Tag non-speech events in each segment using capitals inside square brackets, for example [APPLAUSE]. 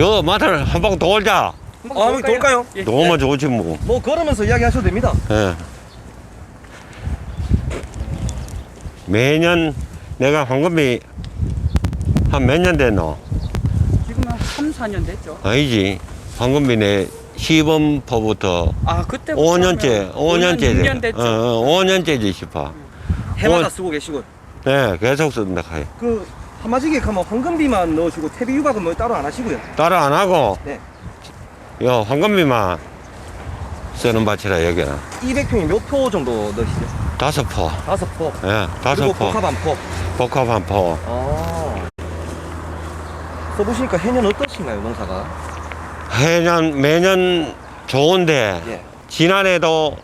요 마트를 한방 돌자. 아, 한번 돌까요? 예. 너무 좋지 뭐. 뭐 걸으면서 이야기하셔도 됩니다. 예. 매년 내가 황금비 한 몇 년 됐노? 지금 한 3, 4년 됐죠. 아니지. 황금비 내 시범포부터 아, 그때 5년째, 5년째 6년 됐죠. 어, 어, 5년째지 싶어. 해마다 어. 쓰고 계시고. 네, 계속 쓴다 카이. 그 한마디게 가면 황금비만 넣으시고 퇴비 유박은 뭐 따로 안 하시고요. 따로 안 하고 네. 요 황금비만 쓰는 밭이라 여기는 200평이 몇 포 정도 넣으시죠? 다섯 포. 다섯 포. 예, 다섯 그리고 포. 복합 한 포. 복합 한 포. 아. 써보시니까 해년 어떠신가요, 농사가? 해년 매년 좋은데 예. 지난해도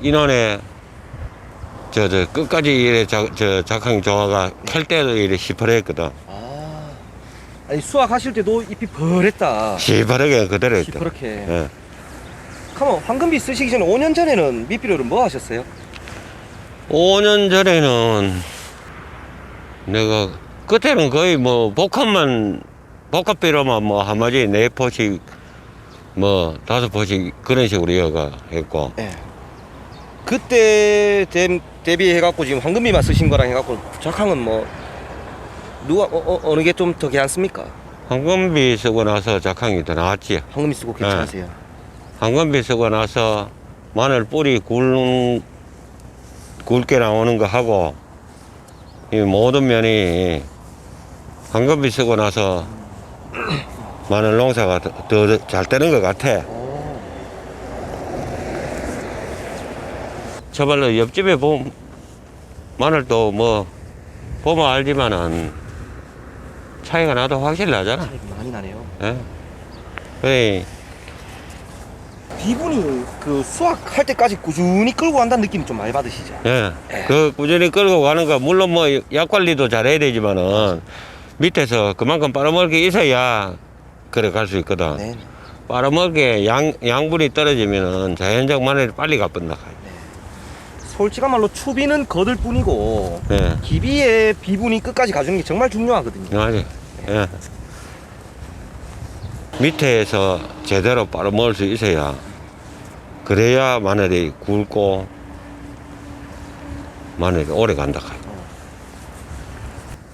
인원에 저 저 끝까지 이래 자, 저 작황이 좋아가 캘 때도 이래 시퍼랬거든. 아. 아니 수확하실 때도 잎이 벌했다. 시퍼르게 그대로 했다. 시퍼렇게. 예. 그러면 황금비 쓰시기 전에 5년 전에는 밑비료를 뭐 하셨어요? 5년 전에는 내가 그때는 거의 뭐 복합만 복합비로만 뭐 한마디 네 포씩 뭐 다섯 포씩 그런 식으로 이어가 했고 예. 그때 대, 대비해갖고 지금 황금비만 쓰신 거랑 해갖고 작황은 뭐 누가 어, 어, 느 게 좀 더 괜찮습니까? 황금비 쓰고 나서 작황이 더 나았지. 황금비 쓰고 괜찮으세요? 황금비 쓰고 나서 마늘 뿌리 굵, 굵게 나오는 거 하고 이 모든 면이 황금비 쓰고 나서 마늘 농사가 더 잘 되는 것 같아. 저발로 옆집에 보면 마늘도 뭐 보면 알지만은 차이가 나도 확실히 나잖아. 차이 많이 나네요. 예. 그래 비분이 그 수확할 때까지 꾸준히 끌고 간다는 느낌이 좀 많이 받으시죠? 예. 예. 그 꾸준히 끌고 가는 거 물론 뭐 약 관리도 잘해야 되지만은 밑에서 그만큼 빨아먹기 있어야 그래 갈 수 있거든. 네. 빨아먹게 양 양분이 떨어지면은 자연적 마늘이 빨리 가뿐다. 솔직한 말로 추비는 거들 뿐이고 예. 기비의 비분이 끝까지 가주는 게 정말 중요하거든요. 맞아. 예. 밑에서 제대로 빨아먹을 수 있어야 그래야 마늘이 굵고 마늘이 오래 간다.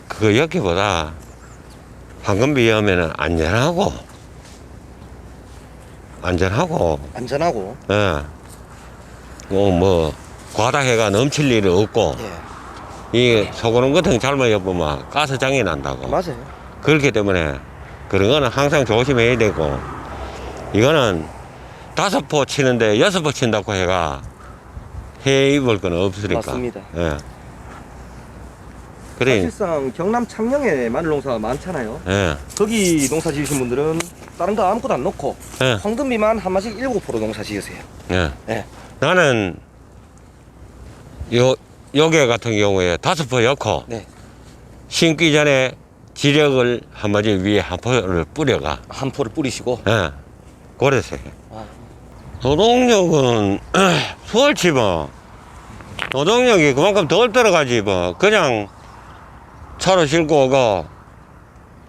그거 여기보다 황금비 하면은 안전하고 안전하고 안전하고 예. 뭐, 뭐 과다 해가 넘칠 일이 없고 예이 소고름 같은 거 잘못 엿보면 가스장이 난다고 맞아요. 그렇기 때문에 그런 거는 항상 조심해야 되고 이거는 다섯 포 치는데 여섯 포 친다고 해가 해 입을 건 없으니까 맞습니다. 예. 그래 사실상 경남 창녕에 마늘 농사가 많잖아요. 예. 거기 농사 지으신 분들은 다른 거 아무것도 안 넣고 예. 황금비만 한 마씩 일곱 포로 농사 지으세요. 예. 예. 나는 요 요게 같은 경우에 다섯 포 넣고 네. 심기 전에 지력을 한 마디 위에 한 포를 뿌려가 한 포를 뿌리시고 예. 그래서 해. 아. 노동력은 [CLEARS THROAT] 수월치 뭐 노동력이 그만큼 덜 들어가지 뭐 그냥 차로 싣고 오고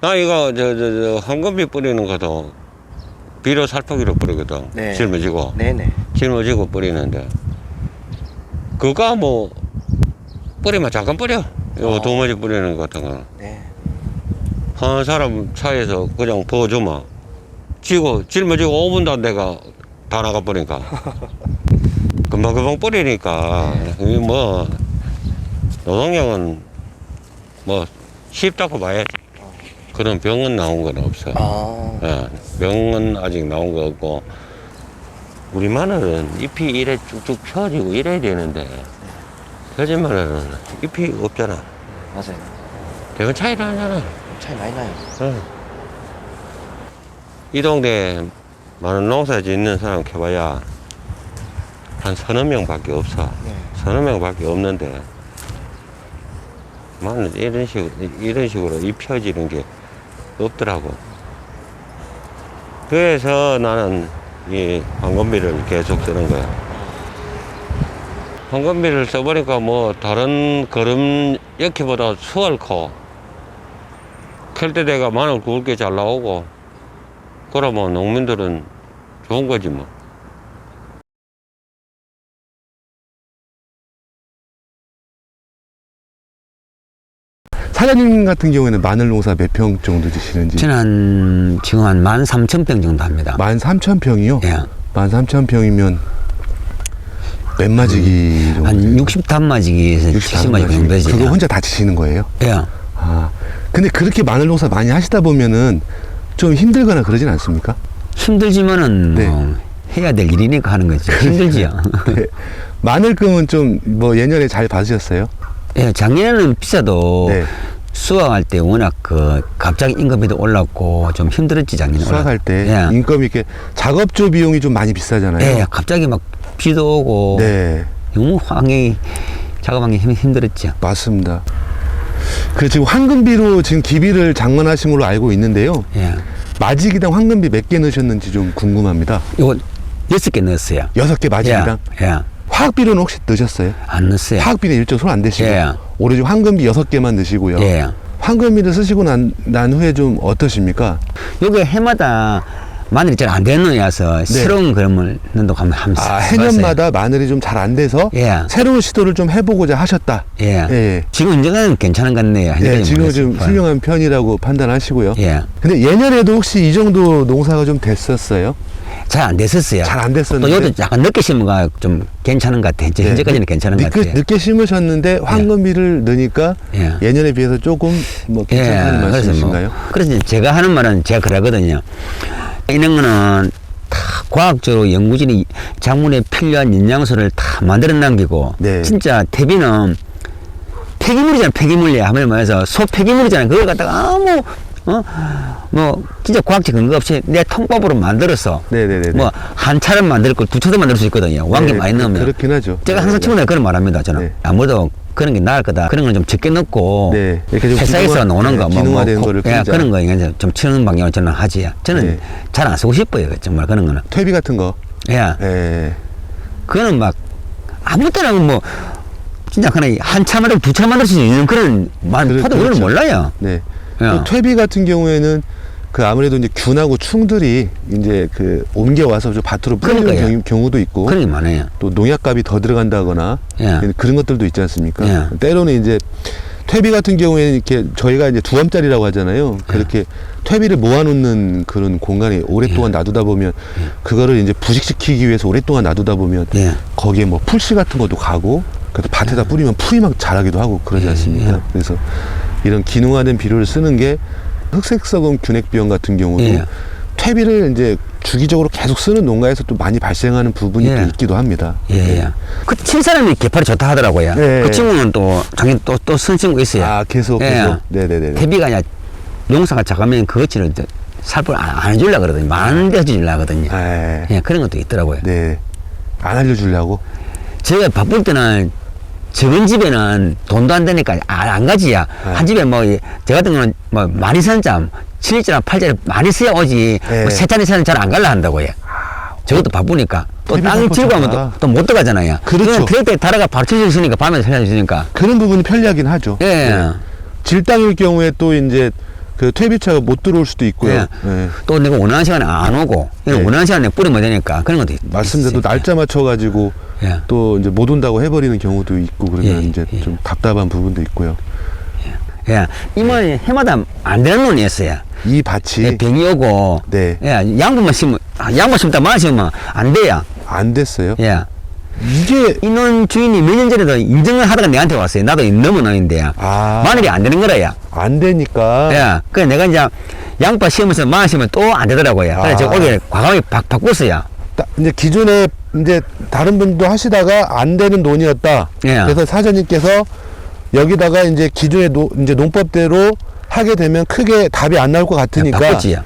나 이거 저 저 저 황금비 뿌리는 것도 비료 살포기로 뿌리거든 네. 짊어지고 네네. 짊어지고 뿌리는데 그거 뭐 뿌리면 잠깐 뿌려. 요 어. 도마지 뿌리는 것 같은 거는 네. 한 사람 차에서 그냥 부어주면 지고 짊어지고 5분도 안 돼가 다 나가 버리니까. [LAUGHS] 금방금방 뿌리니까. 이뭐 노동력은 뭐 쉽다고 봐야지. 그런 병은 나온 건 없어 아. 예, 병은 아직 나온 거 없고 우리 마늘은 잎이 이래 쭉쭉 펴지고 이래야 되는데 펴진 마늘은 잎이 없잖아 맞아요. 대건 차이 나잖아 차이 많이 나요. 응. 이 동네 많은 농사 짓는 사람 해봐야 한 서너 명 밖에 없어. 네. 서너 명 밖에 없는데 마늘 이런 식으로 이런 식으로 입혀지는 게 없더라고. 그래서 나는 이 황금비를 계속 쓰는 거야. 황금비를 써보니까 뭐 다른 거름 역기보다 수월코 캘때 내가 마늘 굵게 잘 나오고 그러면 농민들은 좋은 거지 뭐. 사장님 같은 경우에는 마늘 농사 몇 평 정도 지시는지? 저는 한, 지금 한 13,000평 정도 합니다. 만 삼천 평이요? 예. 만 삼천 평이면 몇 마지기 정도? 한 60단마지기에서 70마지기 정도 되지. 그거 혼자 다 지시는 거예요? 예. 아, 근데 그렇게 마늘 농사 많이 하시다 보면은 좀 힘들거나 그러진 않습니까? 힘들지만은 네. 뭐 해야 될 일이니까 하는 거지. 힘들지요. [LAUGHS] 네. 마늘금은 좀 뭐 예년에 잘 받으셨어요? 예, 작년에는 비싸도 네. 수확할 때 워낙 그 갑자기 임금비도 올랐고 좀 힘들었지 작년에. 수확할 올랐- 때 예. 인건비 이렇게 작업조 비용이 좀 많이 비싸잖아요. 예, 갑자기 막 비도 오고 네, 너무 환경이 작업하기 힘, 힘들었죠. 맞습니다. 그 지금 황금비로 지금 기비를 장만하신 걸로 알고 있는데요. 예. 마지기당 황금비 몇 개 넣으셨는지 좀 궁금합니다. 이거 여섯 개 넣었어요. 여섯 개 마지기당. 예. 예. 화학비료는 혹시 넣으셨어요? 안 넣었어요. 화학비는 일정 손안 대시고 예. 오로지 황금비 여섯 개만 넣으시고요. 예. 황금비를 쓰시고 난, 난 후에 좀 어떠십니까? 요게 해마다 마늘이 잘 안 되는 놈이라서 새로운 그림을 넣는다고 하면 네. 아, 해년마다 마늘이 좀 잘 안 돼서 예. 새로운 시도를 좀 해보고자 하셨다. 예. 예. 지금 현재는 괜찮은 것 같네요. 예, 지금 좀 모르겠어요. 훌륭한 편이라고 판단하시고요. 예. 근데 예년에도 혹시 이 정도 농사가 좀 됐었어요? 잘 안 됐었어요. 잘안또 됐었는데. 요도 약간 늦게 심은 거좀 괜찮은 것 같아요. 이제 네. 현재까지는 괜찮은 것 늦게, 같아요. 늦게 심으셨는데 황금비를 넣으니까 예. 예년에 비해서 조금 뭐 그래서 말씀이신가요? 뭐, 그래서 이제 제가 하는 말은 제가 그러거든요. 이런 거는 다 과학적으로 연구진이 작물에 필요한 영양소를 다 만들어 남기고 네. 진짜 퇴비는 폐기물이잖아 폐기물이야 하면 말해서 소 폐기물이잖아 그걸 갖다가 아무 어 뭐 진짜 과학적 근거 없이 내 통밥으로 만들어서 네네네. 뭐 한 차를 만들 걸 두 차도 만들 수 있거든요 왕기 네, 많이 그- 넣으면 그렇긴 하죠. 제가 항상 네, 친구들 그런 말 합니다 저는 네. 아무래도 그런 게 나을 거다 그런 걸 좀 적게 넣고 네, 이렇게 좀 회사에서 네, 거, 뭐, 뭐, 거를 예. 그런 거, 이제 좀 치는 방향으로 저는 하지. 저는 네. 잘안 쓰고 싶어요. 정말 그런 거는. 퇴비 같은 거. 예. 예. 그거는 막, 아무 때나 뭐, 진짜 그냥 한 차 만들고 두차 만들 수 있는 그런 말, 그렇- 파도 그걸 그렇죠. 몰라요. 네. 예. 또 퇴비 같은 경우에는 그 아무래도 이제 균하고 충들이 이제 그 옮겨와서 좀 밭으로 뿌리는 그러니까요. 경우- 경우 도 있고 게 많아요. 또 농약값이 더 들어간다거나 예. 그런 것들도 있지 않습니까? 예. 때로는 이제 퇴비 같은 경우에는 이렇게 저희가 이제 두암짜리라고 하잖아요. 예. 그렇게 퇴비를 모아놓는 그런 공간이 오랫동안 놔두다 보면 그거를 이제 부식시키기 위해서 오랫동안 놔두다 보면 예. 거기에 뭐 풀씨 같은 것도 가고 그래서 밭에다 뿌리면 풀이 막 자라기도 하고 그러지 예, 않습니까? 예. 그래서 이런 기능화된 비료를 쓰는 게 흑색석음 균핵병 같은 경우도 예. 퇴비를 이제 주기적으로 계속 쓰는 농가에서 또 많이 발생하는 부분이 예. 또 있기도 합니다. 예, 예. 그, 친 사람이 개팔이 좋다 하더라고요. 네. 그 친구는 또, 작년 또, 또 쓴 친구 있어요. 아 계속 예. 계속 네네네. 퇴비가 아니라 농사가 작으면 그것을 살포를 안, 안 해주려고 그러거든요. 많은 데 해주려고 하거든요. 네. 예, 그런 것도 있더라고요. 네. 안 알려주려고. 제가 바쁠 때는 적은 집에는 돈도 안 되니까 안, 안 가지야. 네. 한 집에 뭐, 이- 저 같은 경우는 뭐 많이 쓰는 짬, 7일짜리, 8일짜리 많이 써야 오지. 네. 뭐 세탄이 사는 잘안 갈라 한다고요. 저것도 바쁘니까. 또 바쁘다. 들고 가면 또 못 들어가잖아요. 그렇죠. 때 다라가 바로 쳐져 있으니까 밤에 살려 주니까. 그런 부분이 편리하긴 하죠. 예. 네. 질땅일 경우에 또 이제 그 퇴비차가 못 들어올 수도 있고요. 예. 네. 또 내가 원하는 시간에 안 오고, 네. 원하는 시간에 뿌리면 되니까 그런 것도 있어요. 날짜 맞춰가지고 예. 또 이제 못 온다고 해버리는 경우도 있고 그러면 예, 이제 예. 좀 답답한 부분도 있고요. 예. 이번에 해마다 안 되는 논이었어요. 이 밭이 예, 병이 오고, 네. 예, 양분만 심으면, 아, 양분 심다 심으면 안 돼요. 안 됐어요. 예. 이게 이논 주인이 몇 년 전에도 인증을 하다가 내한테 왔어요. 나도 너무 노인데요. 아. 마늘이 안 되는 거라요. 안 되니까 예. 그래 내가 이제 양파 심으면서 마늘 심으면 또 안 되더라고요. 아. 그래서 제가 올해 과감하게 바, 바꿨어요. 따- 이제 기존에 이제 다른 분도 하시다가 안 되는 논이었다. 예. 그래서 사장님께서 여기다가 이제 기존의 노, 이제 농법대로 하게 되면 크게 답이 안 나올 것 같으니까 바꿨지요.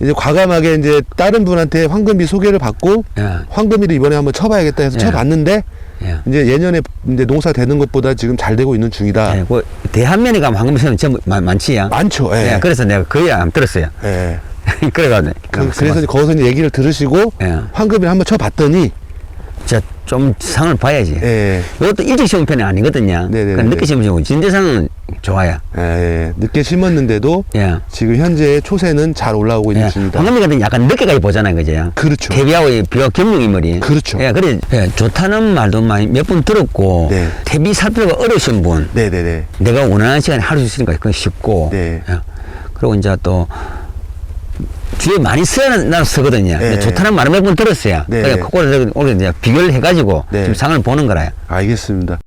이제 과감하게 이제 다른 분한테 황금비 소개를 받고 예. 황금비를 이번에 한번 쳐봐야겠다 해서 예. 쳐봤는데 예. 이제 예년에 이제 농사 되는 것보다 지금 잘 되고 있는 중이다. 예. 그 대한면에 가면 황금 심으면 전부 많, 많지요. 많죠. 예. 예. 그래서 내가 거의 안 들었어요. 예. [LAUGHS] 그래가지고. 그, 래서 거기서 이제 얘기를 들으시고 예. 황금비를 한번 쳐봤더니 진짜 좀 상을 봐야지. 예. 이것도 일찍 심은 편이 아니거든요. 네네네. 그러니까 늦게 심으시고 진대상은 좋아요. 예, 예. 늦게 심었는데도 예. 지금 현재 초세는 잘 올라오고 예. 있습니다. 황금이 같은 약간 늦게까지 보잖아요, 그죠? 그렇죠. 태비하고 이 비와 겸용 인물이. 그렇죠. 예, 그래, 예, 좋다는 말도 많이 몇번 들었고, 네. 태비 살피가 어려우신 분, 네네네. 내가 원하는 시간에 할수 있으니까 그건 쉽고, 네. 예. 그리고 이제 또, 뒤에 많이 써야 나는 쓰거든요. 네. 좋다는 말을 몇 번 들었어요. 네. 그래, 그거를 오늘 이제 비교를 해가지고 네. 지금 상을 보는 거라요. 알겠습니다.